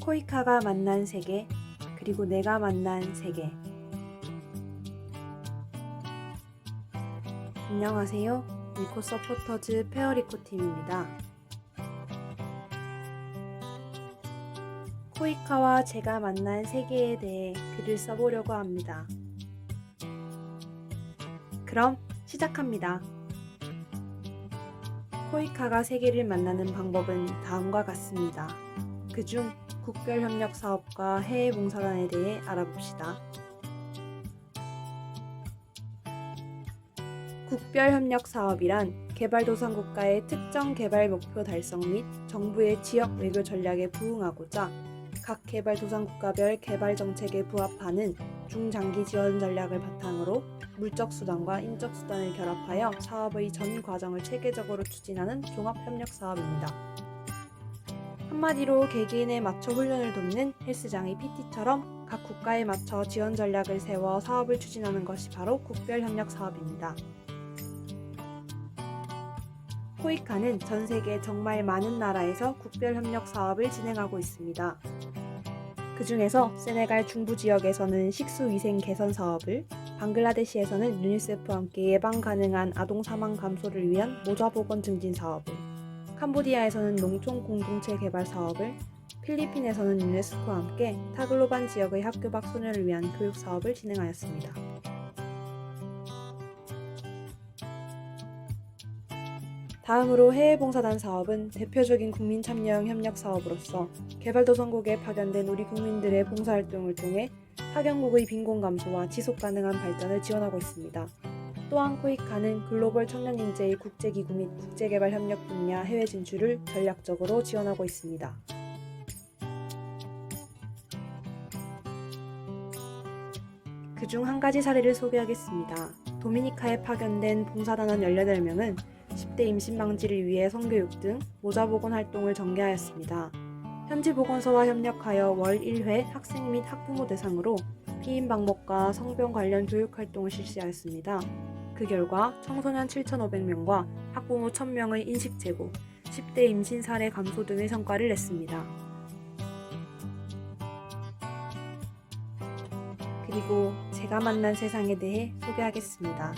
코이카가 만난 세계, 그리고 내가 만난 세계. 안녕하세요. 리코 서포터즈 페어리코 팀입니다. 코이카와 제가 만난 세계에 대해 글을 써보려고 합니다. 그럼 시작합니다. 코이카가 세계를 만나는 방법은 다음과 같습니다. 그중 국별협력 사업과 해외 봉사단에 대해 알아봅시다. 국별협력 사업이란 개발도상국가의 특정 개발 목표 달성 및 정부의 지역 외교 전략에 부응하고자 각 개발도상국가별 개발 정책에 부합하는 중장기 지원 전략을 바탕으로 물적 수단과 인적 수단을 결합하여 사업의 전 과정을 체계적으로 추진하는 종합 협력 사업입니다. 한마디로 개개인에 맞춰 훈련을 돕는 헬스장의 PT처럼 각 국가에 맞춰 지원 전략을 세워 사업을 추진하는 것이 바로 국별 협력 사업입니다. 코이카는 전 세계 정말 많은 나라에서 국별 협력 사업을 진행하고 있습니다. 그 중에서 세네갈 중부 지역에서는 식수 위생 개선 사업을, 방글라데시에서는 유니세프와 함께 예방 가능한 아동 사망 감소를 위한 모자 보건 증진 사업을, 캄보디아에서는 농촌 공동체 개발 사업을, 필리핀에서는 유네스코와 함께 타글로반 지역의 학교 밖 소녀를 위한 교육 사업을 진행하였습니다. 다음으로 해외봉사단 사업은 대표적인 국민 참여형 협력 사업으로서 개발도상국에 파견된 우리 국민들의 봉사활동을 통해 파견국의 빈곤 감소와 지속 가능한 발전을 지원하고 있습니다. 또한 코이카는 글로벌 청년 인재의 국제기구 및 국제개발 협력 분야 해외 진출을 전략적으로 지원하고 있습니다. 그중 한 가지 사례를 소개하겠습니다. 도미니카에 파견된 봉사단원 18명은 10대 임신 방지를 위해 성교육 등 모자 보건 활동을 전개하였습니다. 현지 보건소와 협력하여 월 1회 학생 및 학부모 대상으로 피임 방법과 성병 관련 교육 활동을 실시하였습니다. 그 결과 청소년 7,500명과 학부모 1,000명의 인식 제고, 10대 임신 사례 감소 등의 성과를 냈습니다. 그리고 제가 만난 세상에 대해 소개하겠습니다.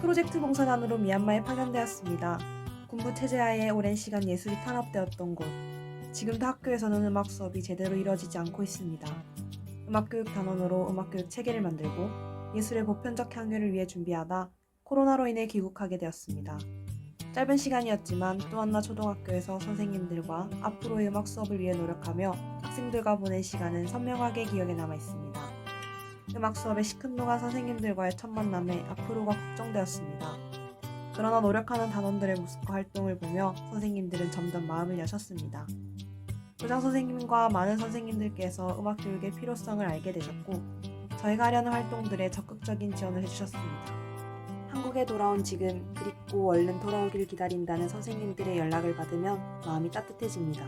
프로젝트 봉사단으로 미얀마에 파견되었습니다. 군부 체제하에 오랜 시간 예술이 탄압되었던 곳. 지금도 학교에서는 음악 수업이 제대로 이루어지지 않고 있습니다. 음악교육 단원으로 음악교육 체계를 만들고 예술의 보편적 향유를 위해 준비하다 코로나로 인해 귀국하게 되었습니다. 짧은 시간이었지만 또 한나 초등학교에서 선생님들과 앞으로의 음악 수업을 위해 노력하며 학생들과 보낸 시간은 선명하게 기억에 남아 있습니다. 음악 수업의 시큰둥한 선생님들과의 첫 만남에 앞으로가 걱정되었습니다. 그러나 노력하는 단원들의 모습과 활동을 보며 선생님들은 점점 마음을 여셨습니다. 교장 선생님과 많은 선생님들께서 음악 교육의 필요성을 알게 되셨고 저희가 하려는 활동들에 적극적인 지원을 해주셨습니다. 한국에 돌아온 지금 그립고 얼른 돌아오길 기다린다는 선생님들의 연락을 받으면 마음이 따뜻해집니다.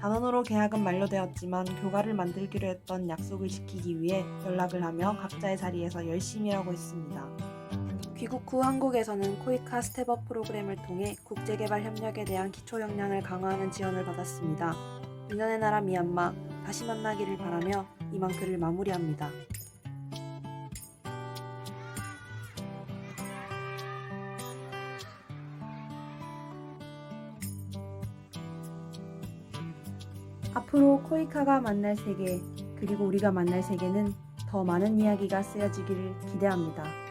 단원으로 계약은 만료되었지만 교가를 만들기로 했던 약속을 지키기 위해 연락을 하며 각자의 자리에서 열심히 일하고 있습니다. 귀국 후 한국에서는 코이카 스텝업 프로그램을 통해 국제개발 협력에 대한 기초 역량을 강화하는 지원을 받았습니다. 민원의 나라 미얀마 다시 만나기를 바라며 이만 글을 마무리합니다. 앞으로 코이카가 만날 세계 그리고 우리가 만날 세계는 더 많은 이야기가 쓰여지기를 기대합니다.